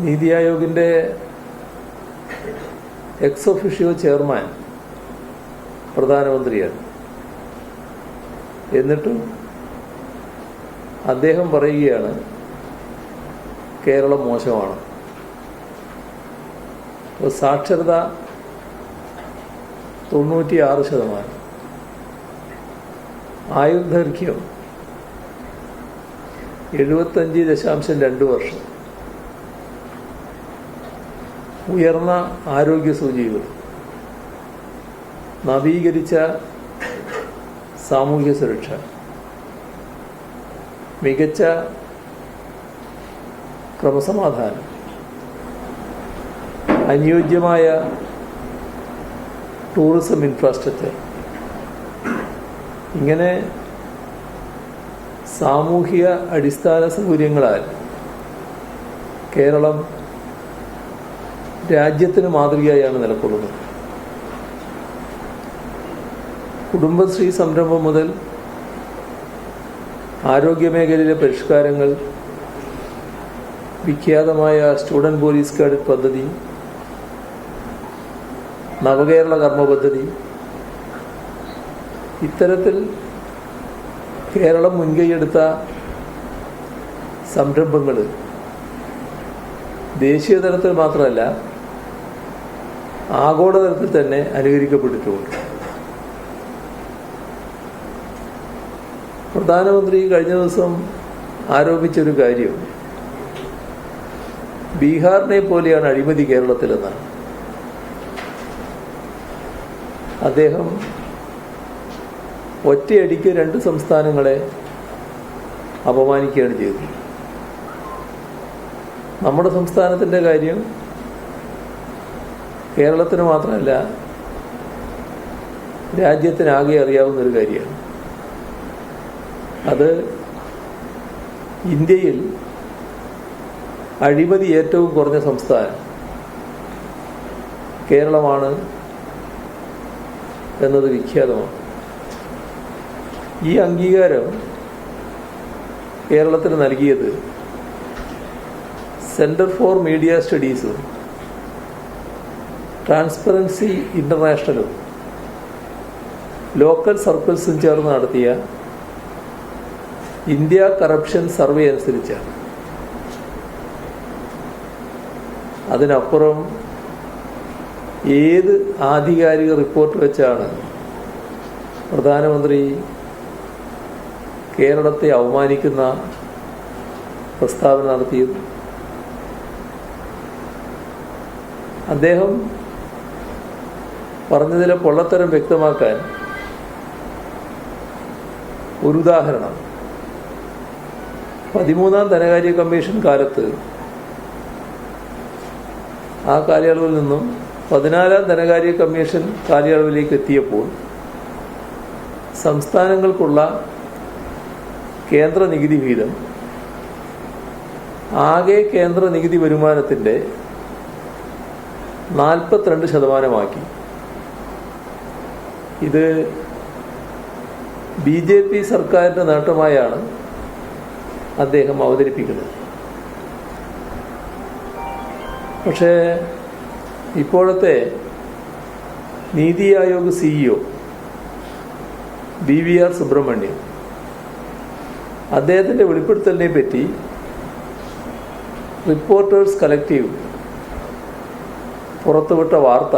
നീതി ആയോഗിന്റെ ex officio chairman പ്രധാനമന്ത്രിയാണ്. എന്നിട്ടും അദ്ദേഹം പറയുകയാണ് കേരളം മോശമാണ്. സാക്ഷരത തൊണ്ണൂറ്റിയാറ് ശതമാനം. ആയുർദൈർഘ്യം എഴുപത്തഞ്ച് ദശാംശം രണ്ട് വർഷം. ഉയർന്ന ആരോഗ്യ സൂചികൾ. നവീകരിച്ച സാമൂഹ്യ സുരക്ഷ. മികച്ച ക്രമസമാധാനം. അനുയോജ്യമായ ടൂറിസം ഇൻഫ്രാസ്ട്രക്ചർ. ഇങ്ങനെ സാമൂഹിക അടിസ്ഥാന സൗകര്യങ്ങളാൽ കേരളം രാജ്യത്തിന് മാതൃകയായാണ് നിലകൊള്ളുന്നത് കുടുംബശ്രീ സംരംഭം മുതൽ ആരോഗ്യമേഖലയിലെ പരിഷ്കാരങ്ങൾ വിഖ്യാതമായ സ്റ്റുഡന്റ് പോലീസ് കാഡറ്റ് പദ്ധതി നവകേരള കർമ്മ പദ്ധതി ഇത്തരത്തിൽ കേരളം മുൻകൈയെടുത്ത സംരംഭങ്ങൾ ദേശീയ തലത്തിൽ മാത്രമല്ല ആഗോളതലത്തിൽ തന്നെ അനുകരിക്കപ്പെട്ടിട്ടുമുണ്ട് പ്രധാനമന്ത്രി കഴിഞ്ഞ ദിവസം ആരോപിച്ചൊരു കാര്യം. ബീഹാറിനെ പോലെയാണ് അഴിമതി കേരളത്തിലെന്നാണ്. അദ്ദേഹം ഒറ്റയടിക്ക് രണ്ട് സംസ്ഥാനങ്ങളെ അപമാനിക്കുകയാണ് ചെയ്തത്. നമ്മുടെ സംസ്ഥാനത്തിന്റെ കാര്യം കേരളത്തിന് മാത്രമല്ല രാജ്യത്തിനാകെ അറിയാവുന്ന ഒരു കാര്യമാണ്. അത് ഇന്ത്യയിൽ അഴിമതി ഏറ്റവും കുറഞ്ഞ സംസ്ഥാനം കേരളമാണ് എന്നത് വിഖ്യാതമാണ്. ഈ അംഗീകാരം കേരളത്തിന് നൽകിയത് സെന്റർ ഫോർ മീഡിയ സ്റ്റഡീസും ട്രാൻസ്പെറൻസി ഇന്റർനാഷണലും ലോക്കൽ സർക്കിൾസും ചേർന്ന് നടത്തിയ ഇന്ത്യ കറപ്ഷൻ സർവേ അനുസരിച്ചാണ്. അതിനപ്പുറം ഏത് ആധികാരിക റിപ്പോർട്ട് വെച്ചാണ് പ്രധാനമന്ത്രി കേരളത്തെ അവമാനിക്കുന്ന പ്രസ്താവന നടത്തിയത്? അദ്ദേഹം പറഞ്ഞതിലെ പൊള്ളത്തരം വ്യക്തമാക്കാൻ ഒരു ഉദാഹരണം. പതിമൂന്നാം ധനകാര്യ കമ്മീഷൻ കാലത്ത് ആ കാലയളവിൽ നിന്നും പതിനാലാം ധനകാര്യ കമ്മീഷൻ കാലയളവിലേക്ക് എത്തിയപ്പോൾ സംസ്ഥാനങ്ങൾക്കുള്ള കേന്ദ്ര നികുതി വീതം ആകെ കേന്ദ്ര നികുതി വരുമാനത്തിന്റെ നാൽപ്പത്തിരണ്ട് ശതമാനമാക്കി. ഇത് ബി ജെ പി സർക്കാരിന്റെ നേട്ടമായാണ് അദ്ദേഹം അവതരിപ്പിക്കുന്നത്. പക്ഷേ ഇപ്പോഴത്തെ NITI Aayog CEO B V R Subrahmanyam അദ്ദേഹത്തിന്റെ വെളിപ്പെടുത്തലിനെ പറ്റി റിപ്പോർട്ടേഴ്സ് കളക്റ്റീവ് പുറത്തുവിട്ട വാർത്ത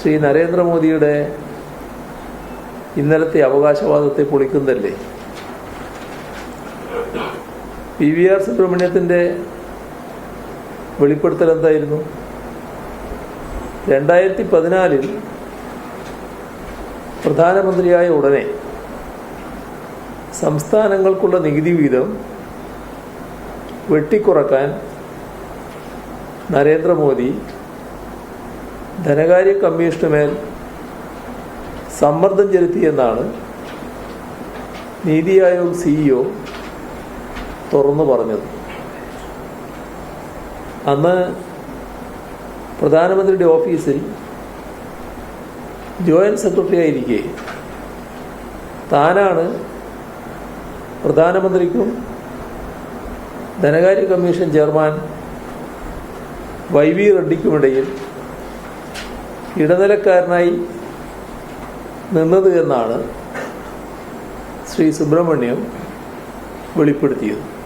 ശ്രീ നരേന്ദ്രമോദിയുടെ ഇന്നലത്തെ അവകാശവാദത്തെ പൊളിക്കുന്നതല്ലേ? പി വി ആർ സുബ്രഹ്മണ്യത്തിന്റെ വെളിപ്പെടുത്തൽ എന്തായിരുന്നു? രണ്ടായിരത്തി പതിനാലിൽ പ്രധാനമന്ത്രിയായ ഉടനെ സംസ്ഥാനങ്ങൾക്കുള്ള നികുതി വീതം വെട്ടിക്കുറക്കാൻ നരേന്ദ്രമോദി ധനകാര്യ കമ്മീഷന് മേൽ സമ്മർദ്ദം ചെലുത്തിയെന്നാണ് നീതി ആയോഗ് സിഇഒ തുറന്നു പറഞ്ഞത്. അന്ന് പ്രധാനമന്ത്രിയുടെ ഓഫീസിൽ ജോയിന്റ് സെക്രട്ടറി ആയിരിക്കെ താനാണ് പ്രധാനമന്ത്രിക്കും ധനകാര്യ കമ്മീഷൻ ചെയർമാൻ വൈ വി റെഡ്ഡിക്കുമിടയിൽ ഇടനിലക്കാരനായി നിന്നത് എന്നാണ് ശ്രീ സുബ്രഹ്മണ്യം വെളിപ്പെടുത്തിയത്.